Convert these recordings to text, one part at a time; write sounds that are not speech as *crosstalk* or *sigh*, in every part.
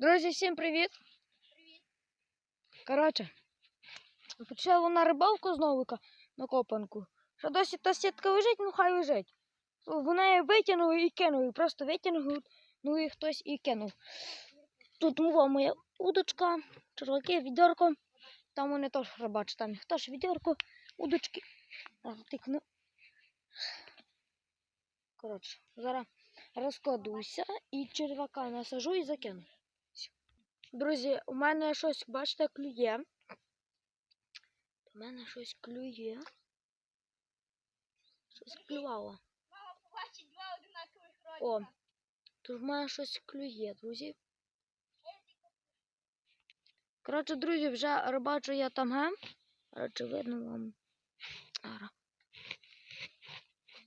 Друзі, всім привіт! Коротше, почала на рибалку знову на копанку. Що досі та сітка лежить, ну хай лежить. Вона її витягнула і кинув, і просто витягнув, ну і хтось і кинув. Тут мова моя удочка, черваки, відерко. Там вони теж рибачать, там їх теж відерко, удочки. Так, тикну. Коротше, зараз розкладуся і червака насажу і закину. Друзі, у мене щось, бачите, клює. У мене щось клює. Щось клювало. О, тут в мене щось клює, друзі. Коротше, друзі, вже рибачу я там ге. Коротше, видно вам. Ара.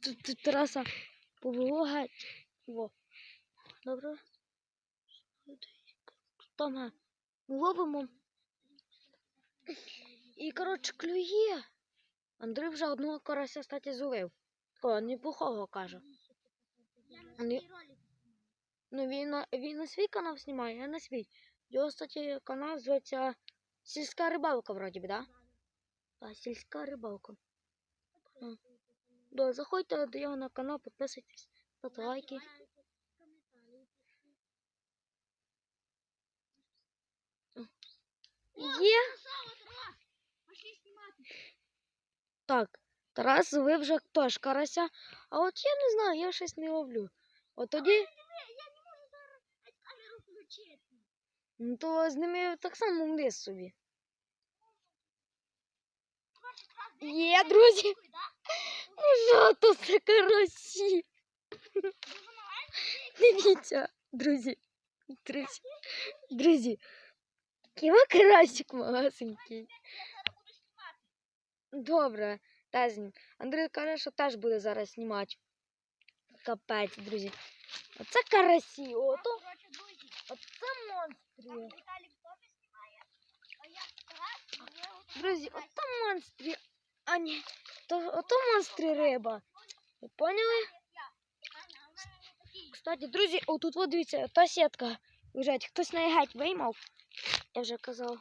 Тут, траса повело геть. Во. Добре. Ге. Ми ловимо. І, коротше, клює. Андрій вже одного карася, статі, зловив. Такого неплохого, каже. Ні. Ну, він, він на свій канал знімає, я на свій. Його, кстати, канал зветься Сільська рибалка, вроді би, да? Так, сільська рибалка. Да, заходьте до його на канал, підписуйтесь, ставте лайки. Є. Так, Тарас зловив вже теж карася, а от я не знаю, я щось не ловлю. От тоді, ну, то з ними так само вниз собі. Є, друзі. Ну що то це карасі? *laughs* Дивіться, друзі. Друзі. Друзі. *laughs* Ківа карасик малесенький. Добре, та знім. Андрій каже, що теж буде зараз знімати. Капець, друзі. Оце карасі, ото, Коротше, друзі, оце монстри. Віталік теж знімає. А я стараюсь, я його Друзі, ото монстри. А ні, то, ото монстри риба. Ви поняли? Кстати, друзі, отут от дивіться, та сітка лежить. Хтось на геть виймав. Я вже казав.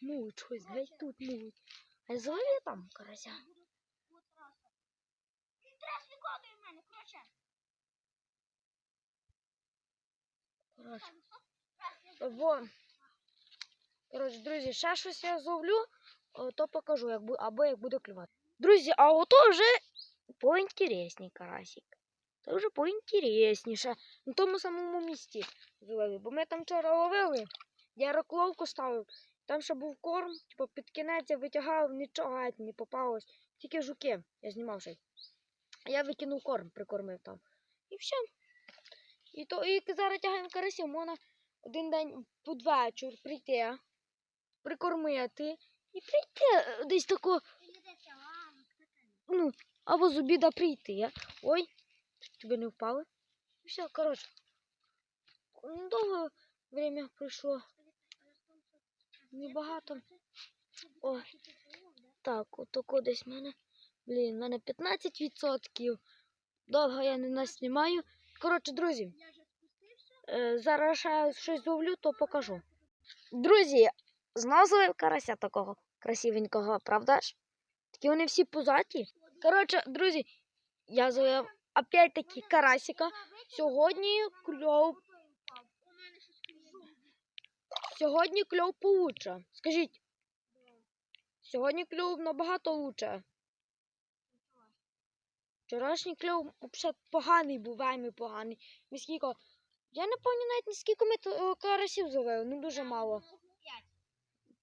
Муть щось, геть тут муть. А злові там карася. Він трес виконує в мене, коротше. Коротше. Во. Коротше, друзі, ще щось я зловлю, о, то покажу, як бу... або як буде клювати. Друзі, а ото вже поінтересній карасик. Це вже поінтересніше. На тому самому місці зловив. Бо ми там вчора ловили, Я рокловку ставив, там ще був корм, типу під кінець я витягав, нічого геть не попалось. Тільки жуки я знімав ще. Я викинув корм, прикормив там. І все. І то і зараз тягаємо карасів, можна один день під вечір прийти, прикормити і прийти десь тако, ну, або з обіда прийти. Ой, тебе не впали. І все, коротше. Довго время пройшло. Небагато. О, так, отако десь в мене. Блін, в мене 15%. Довго я не наснімаю. Коротше, друзі, е, зараз ще щось зловлю, то покажу. Друзі, знов зловив карася такого красивенького, правда ж? Такі вони всі пузаті. Коротше, друзі, я зловив опять таки карасика. Сьогодні кльов. Сьогодні кльов получше. Скажіть. Сьогодні кльов набагато лучше. Вчорашній кльов взагалі поганий був, вельми поганий. Ми скільки. Я не пам'ятаю навіть ні скільки ми е, карасів зловили, ну дуже мало.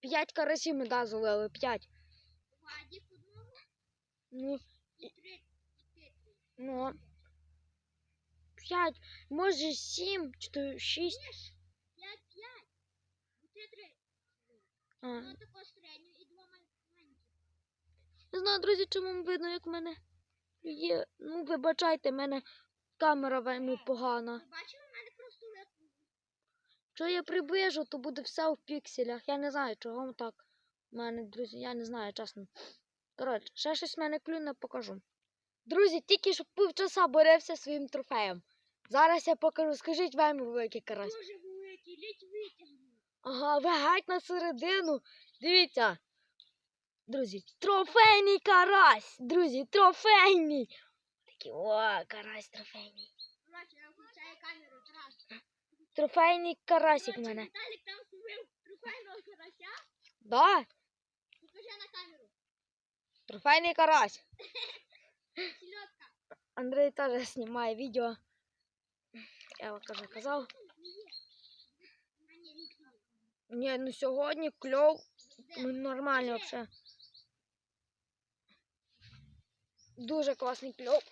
П'ять карасів ми да, зловили, п'ять. Ну, ну. П'ять, може сім, чи шість. А. Не знаю, друзі, вам видно, як в мене є. Ну, вибачайте, в мене камера вельми погана. Бачив, у мене просто Що я приближу, то буде все в пікселях. Я не знаю, чого так. У мене, друзі, я не знаю, чесно. Коротше, ще щось в мене клюне покажу. Друзі, тільки що півчаса борився своїм трофеєм. Зараз я покажу. Скажіть вельми великий карась. дуже великий витягнув. Ага, ви геть на середину. Дивіться. Друзі, трофейний карась. Друзі, трофейний. Такий, о, карась трофейний. Трофейний карасик в мене. Віталік там зловив трофейного карася. Да? Покажи на камеру. Трофейний карась. *laughs* Андрій теж знімає відео. Я вам кажу, казав. А ні, не клює. Ні, ну сьогодні кльов ну, нормально взагалі. Дуже класний кльов.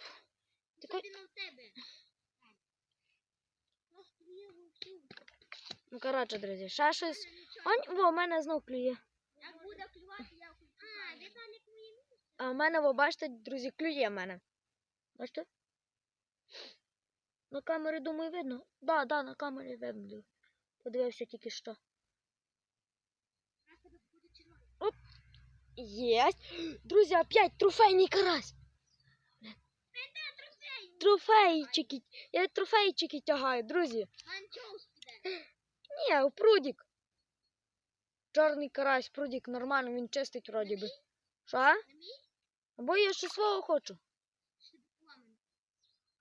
Клює вовсю. ну коротше, друзі, ще щось. О, во, в мене знов клює. Як буде клювати, я. А, Віталік моє місце. А в мене, ви бачите, друзі, клює в мене. Бачите? На камері, думаю, видно. Да, да, на камері видно. Подивився тільки що. Зараз тебе буде червоно. Єсть! Друзі, опять трофейний карась. Трофей. Трофейчики. Я трофейчики тягаю, друзі. Ні, у прудік. Чорний карась, прудік, нормально, він чистить вроді би. Що? Або я ще свого хочу.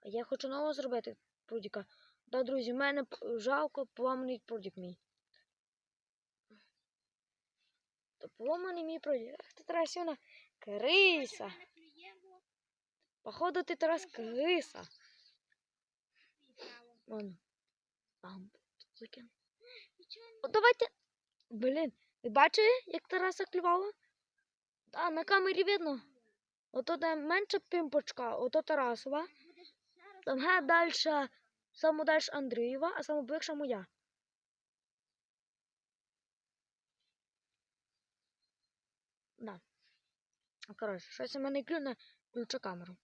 А я хочу нового зробити прудіка. Да, друзі, в мене жалко поламаний прудік мій. То поламаний мій прудік. Ах ти Тарасюна, криса. Походу ти Тарас криса. Вон. Там. Не О, давайте. Блін, ви бачили, як Тараса клювала? А, на камері видно. Ото де менша пімпочка, ото Тарасова. Там ге далі, далі Андрієва, а саме більша моя. Да. А, Коротше, щось у мене клюне, включу камеру.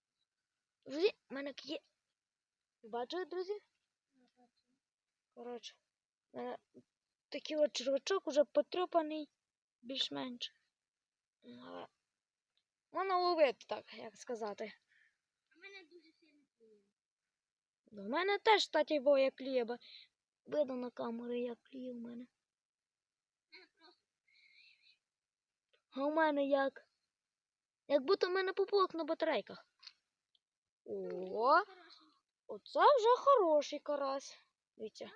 Друзі, в мене є. Бачите, друзі? Коротше, в мене такий от червячок уже потрьопаний, більш-менш. Ну, Але можна ловити, так, як сказати. А мене дуже сильно клює. У мене теж, кстати, бо як кліє, бо видно на камері, як кліє у мене. Мене. А у мене як? Як будто в мене поплок на батарейках. О, оце вже хороший карась. Дивіться.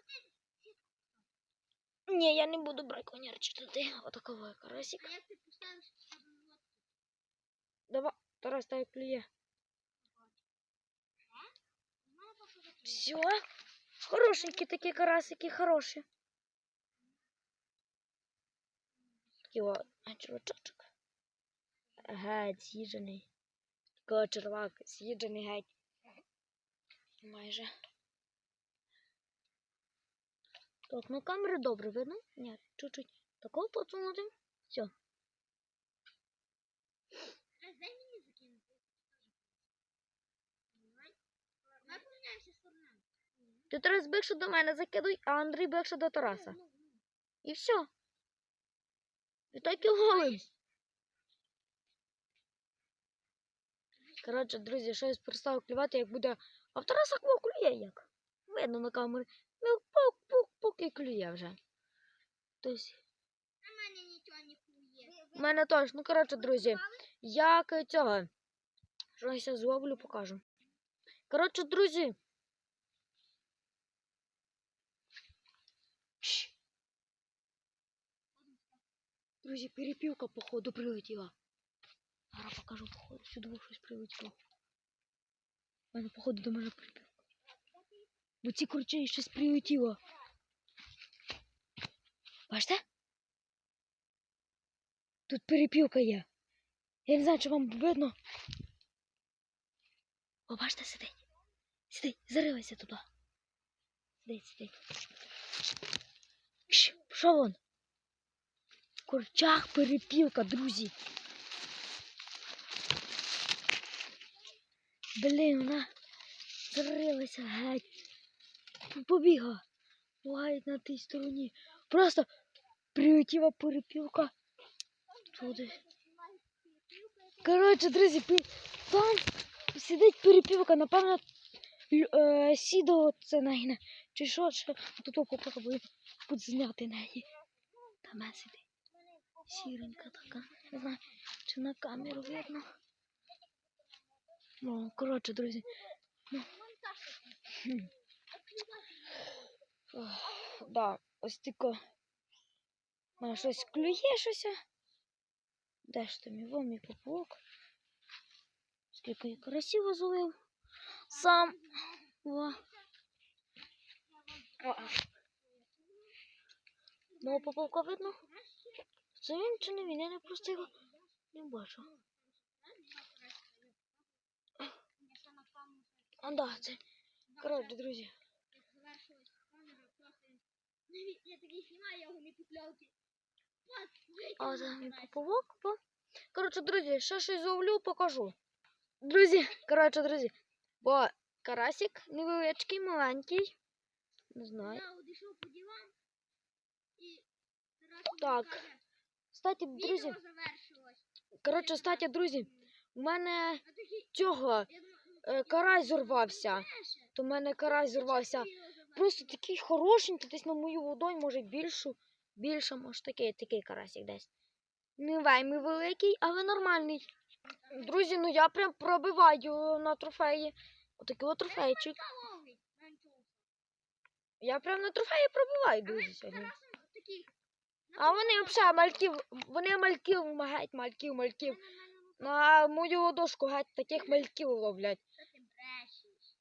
Ні, я не буду браконьєрчити туди. Отаковий карасик. А як ти поставиш? Давай, Тарас, та як клює. Клює. Все. Хорошенькі такі карасики, хороші. Такий червачочок. Геть, з'їджений. Такий червак, з'їджений геть. Майже. Так, на камері добре видно? Ні, чуть-чуть. Такого подсунути. Все. Ти Тарас більше до мене закидуй, а Андрій більше до Тараса. Ну, ну. І все. І так і ловим. Коротше, друзі, щось перестав клювати, як буде. А в Тараса кво клює як. Видно на камері. Ну, пук-пук-пук і клює вже. Тобто, А мене нічого не клює. в мене теж. Ну, коротше, друзі, як цього. Що я зловлю, покажу. Коротше, друзі. Друзі, перепілка, походу, прилетіла. Зараз покажу, походу, сюди щось прилетіло. Мене, походу, до мене перепілка. Бо ці курчі щось прилетіло. Бачите? Тут перепілка є. Я не знаю, чи вам видно. О, бачите, сидить. Сидить, зарилася туди. Сидить, сидить. Що вон? В курчах перепілка, друзі. Блін, вона зарилася геть. Побігла. Геть на тій стороні. Просто прилетіла перепілка туди. Коротше, друзі, там сидить перепілка, напевно, е, сідо це на Чи що, чи тут попробую підзняти неї. Там сидить. Сіренька така. Не знаю, чи на камеру видно. Ну, коротше, друзі. Ну. Да, ось тільки. А, щось клює щось. Де ж там його мій поплавок? Скільки я красиво зловив. Сам. О. Мого поплавка видно? Це він чи не він? Я не просто його не бачу. А, да. Коротше, друзі. Я такий знімаю, я його не купляв. А мій поплавок. бо- Коротше, друзі, ще щось зловлю, покажу. Друзі, коротше, друзі. Бо карасик невеличкий, маленький. Не знаю. Я одійшов по ділам і Так. Кстати, друзі, коротше, кстати, друзі, у мене цього карась зорвався. То в мене карась зорвався. Просто такий хорошенький, десь на мою водою, може більшу, більше, може такий, такий карасик десь. Не вельми великий, але нормальний. Друзі, ну я прям пробиваю на трофеї. Отакий от трофейчик. Я прям на трофеї пробиваю, друзі, сьогодні. А вони взагалі мальків, вони мальків, геть мальків, мальків. На мою ладошку геть таких мальків ловлять.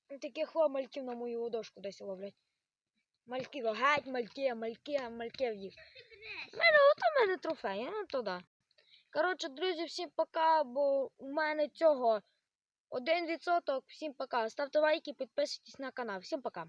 Ти? Таких о, мальків на мою ладошку десь ловлять. Мальків, геть мальки, мальки, мальків їх. Брешеш. мене, от у мене трофей, а то да. Коротше, друзі, всім пока, бо у мене цього один відсоток. Всім пока. Ставте лайки, підписуйтесь на канал. Всім пока.